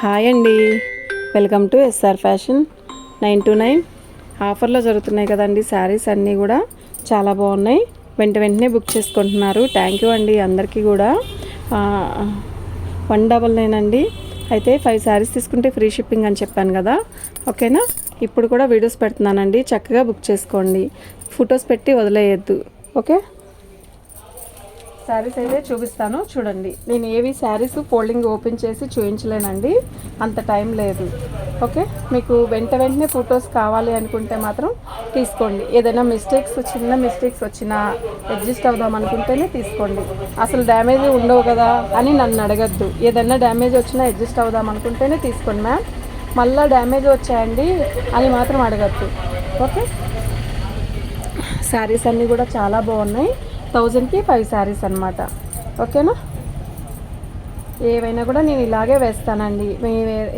Hi అండి. Welcome to SR fashion nine to nine. ఆఫర్లో జరుగుతున్నాయి కదండి శారీస్ అన్నీ కూడా. చాలా బాగున్నాయి. వెంట వెంటనే బుక్ చేసుకుంటున్నారు. థ్యాంక్ యూ అండి అందరికీ కూడా. వన్ డబల్ నైన్ అండి. అయితే ఫైవ్ శారీస్ తీసుకుంటే ఫ్రీ షిప్పింగ్ అని చెప్పాను కదా. ఓకేనా? ఇప్పుడు కూడా వీడియోస్ పెడుతున్నానండి. చక్కగా బుక్ చేసుకోండి. ఫొటోస్ పెట్టి వదిలేయద్దు. ఓకే? శారీస్ అయితే చూపిస్తాను. చూడండి. నేను ఏవి శారీస్ ఫోల్డింగ్ ఓపెన్ చేసి చూపించలేనండి అంత టైం లేదు. ఓకే? మీకు వెంట వెంటనే ఫొటోస్ కావాలి అనుకుంటే మాత్రం తీసుకోండి. ఏదైనా మిస్టేక్స్ చిన్న మిస్టేక్స్ వచ్చినా అడ్జస్ట్ అవుదాం అనుకుంటేనే తీసుకోండి. అసలు డ్యామేజ్ ఉండవు కదా అని నన్ను అడగద్దు. ఏదైనా డ్యామేజ్ వచ్చినా అడ్జస్ట్ అవుదాం అనుకుంటేనే తీసుకోండి మ్యామ్. మళ్ళీ డ్యామేజ్ వచ్చాయండి అని మాత్రం అడగద్దు. ఓకే? శారీస్ అన్నీ కూడా చాలా బాగున్నాయి. థౌజండ్కి ఫైవ్ శారీస్ అనమాట ఓకేనా? ఏవైనా కూడా నేను ఇలాగే వేస్తానండి. మీ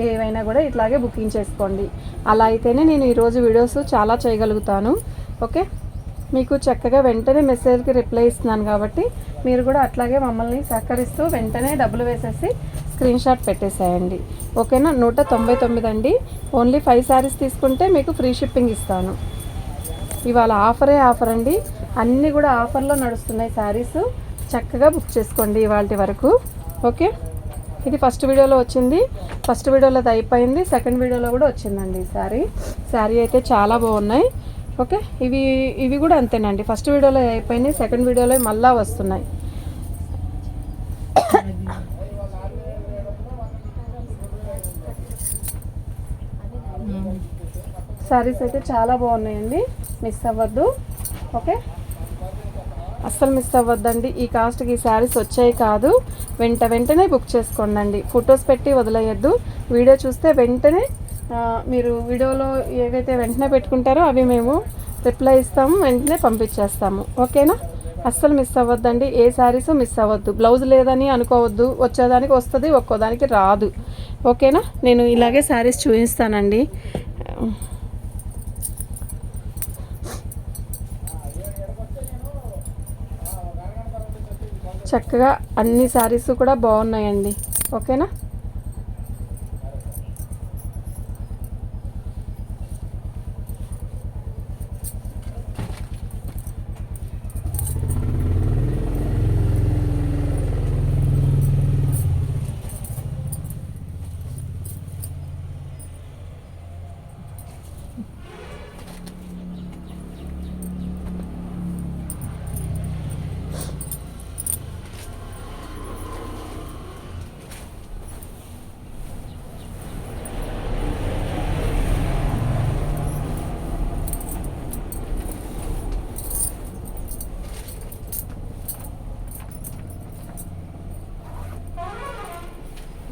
ఏవైనా కూడా ఇట్లాగే బుకింగ్ చేసుకోండి. అలా అయితేనే నేను ఈరోజు వీడియోస్ చాలా చేయగలుగుతాను. ఓకే? మీకు చక్కగా వెంటనే మెసేజ్కి రిప్లై ఇస్తున్నాను కాబట్టి మీరు కూడా అట్లాగే మమ్మల్ని సహకరిస్తూ వెంటనే డబ్బులు వేసేసి స్క్రీన్ షాట్ పెట్టేసేయండి. ఓకేనా? నూట తొంభై తొమ్మిది అండి. ఓన్లీ ఫైవ్ శారీస్ తీసుకుంటే మీకు ఫ్రీ షిప్పింగ్ ఇస్తాను. ఇవాళ ఆఫరే ఆఫర్ అండి. అన్నీ కూడా ఆఫర్లో నడుస్తున్నాయి శారీస్. చక్కగా బుక్ చేసుకోండి ఇవాళ వరకు. ఓకే? ఇది ఫస్ట్ వీడియోలో వచ్చింది. ఫస్ట్ వీడియోలో అది అయిపోయింది. సెకండ్ వీడియోలో కూడా వచ్చిందండి ఈ శారీ. శారీ అయితే చాలా బాగున్నాయి. ఓకే? ఇవి ఇవి కూడా అంతేనండి. ఫస్ట్ వీడియోలో అయిపోయినాయి. సెకండ్ వీడియోలో మళ్ళా వస్తున్నాయి. శారీస్ అయితే చాలా బాగున్నాయండి. మిస్ అవ్వద్దు. ఓకే అస్సలు మిస్ అవ్వద్దండి. ఈ కాస్ట్కి ఈ శారీస్ వచ్చాయి కాదు. వెంట వెంటనే బుక్ చేసుకోండి ఫొటోస్ పెట్టి వదిలేయద్దు. వీడియో చూస్తే వెంటనే మీరు వీడియోలో ఏవైతే వెంటనే పెట్టుకుంటారో అవి మేము రిప్లై ఇస్తాము వెంటనే పంపించేస్తాము. ఓకేనా అస్సలు మిస్ అవ్వద్దండి. ఏ శారీస్ మిస్ అవ్వద్దు. బ్లౌజ్ లేదని అనుకోవద్దు. వచ్చేదానికి వస్తుంది ఒక్కోదానికి రాదు. ఓకేనా నేను ఇలాగే శారీస్ చూపిస్తానండి. చక్కగా అన్ని శారీస్ కూడా బాగున్నాయండి. ఓకేనా?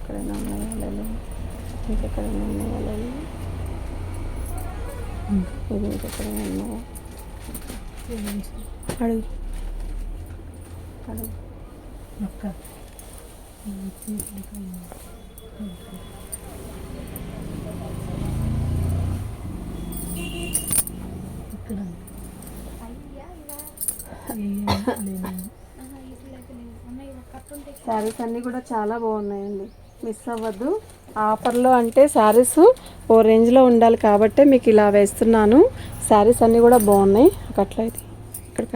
ఎక్కడైనా ఉన్నాయా లేవు ఇంకెక్కడైనా ఉన్నాయా లేవు ఇది ఇంకెక్కడైనా ఉన్నాయా? అడుగు. అడుగు. అక్క. ఇక్కడ. శారీస్ అన్నీ కూడా చాలా బాగున్నాయండి. మిస్ అవ్వద్దు. ఆఫర్లో అంటే శారీస్ ఓ రేంజ్లో ఉండాలి కాబట్టే మీకు ఇలా వేస్తున్నాను. శారీస్ అన్నీ కూడా బాగున్నాయి. అట్లా ఇది. ఇక్కడికి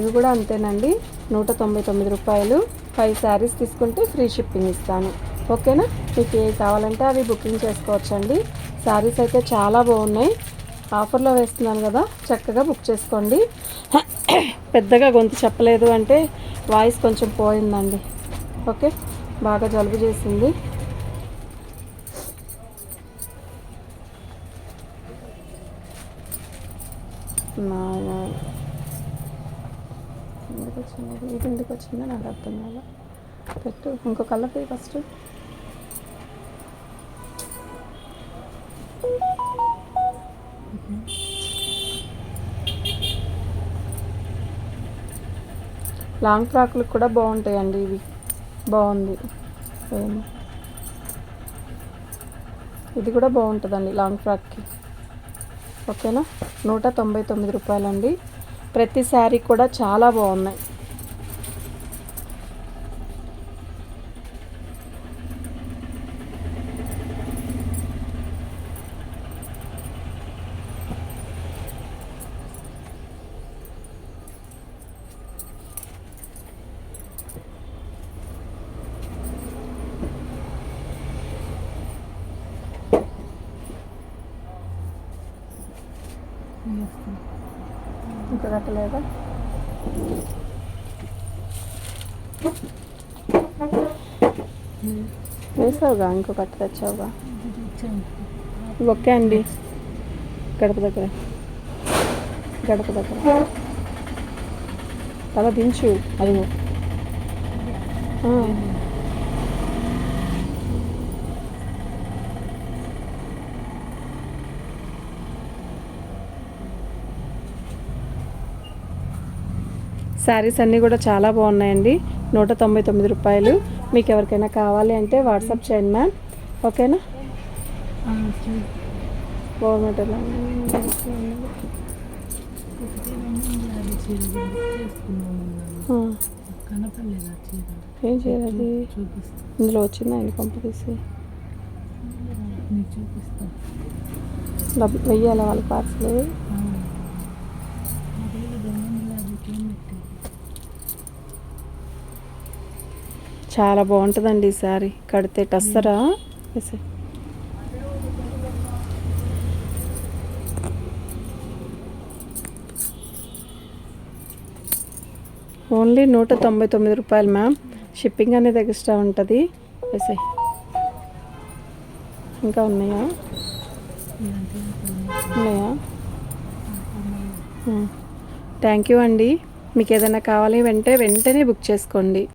ఇవి కూడా అంతేనండి. నూట తొంభై తొమ్మిది రూపాయలు. ఫైవ్ శారీస్ తీసుకుంటే ఫ్రీ షిప్పింగ్ ఇస్తాను. ఓకేనా? మీకు ఏ కావాలంటే అవి బుకింగ్ చేసుకోవచ్చండి. శారీస్ అయితే చాలా బాగున్నాయి. ఆఫర్లో వేస్తున్నాను కదా చక్కగా బుక్ చేసుకోండి. పెద్దగా గొంతు చెప్పలేదు అంటే వాయిస్ కొంచెం పోయిందండి. ఓకే? బాగా జలుబు చేసింది. నా వచ్చింది. ఇది ఎందుకు వచ్చిందో నాకు అర్థం కాదు. పెట్టు ఇంకో కలర్ ఫస్ట్. లాంగ్ ఫ్రాక్లు కూడా బాగుంటాయండి ఇవి. బాగుంది. ఇది కూడా బాగుంటుందండి లాంగ్ ఫ్రాక్కి. ఓకేనా? నూట తొంభై తొమ్మిది రూపాయలండి. ప్రతి శారీ కూడా చాలా బాగున్నాయి. ఇంకా కట్టలేదా? వేసావుగా? ఇంకో కట్ట తెచ్చావుగా? ఓకే అండి. గడప దగ్గర. గడప దగ్గర. తల దించు అది శారీస్ అన్నీ కూడా చాలా బాగున్నాయండి. నూట తొంభై తొమ్మిది రూపాయలు. మీకు ఎవరికైనా కావాలి అంటే వాట్సాప్ చేయండి మ్యామ్. ఓకేనా? ఏం చేయాలి ఇందులో వచ్చిందా? ఆయన పంపు తీసి నీకు చూపిస్తా. డబ్బు వెయ్యాలి వాళ్ళ పార్సల్ చాలా బాగుంటుందండి ఈ సారీ. కడితే టస్సరా? ఓన్లీ నూట తొంభై తొమ్మిది రూపాయలు మ్యామ్. షిప్పింగ్ అనేది ఎక్స్ట్రా ఉంటుంది. వేసే ఇంకా ఉన్నాయా? ఉన్నాయా? థ్యాంక్ యూ అండి. మీకు ఏదైనా కావాలి వెంటే వెంటనే బుక్ చేసుకోండి.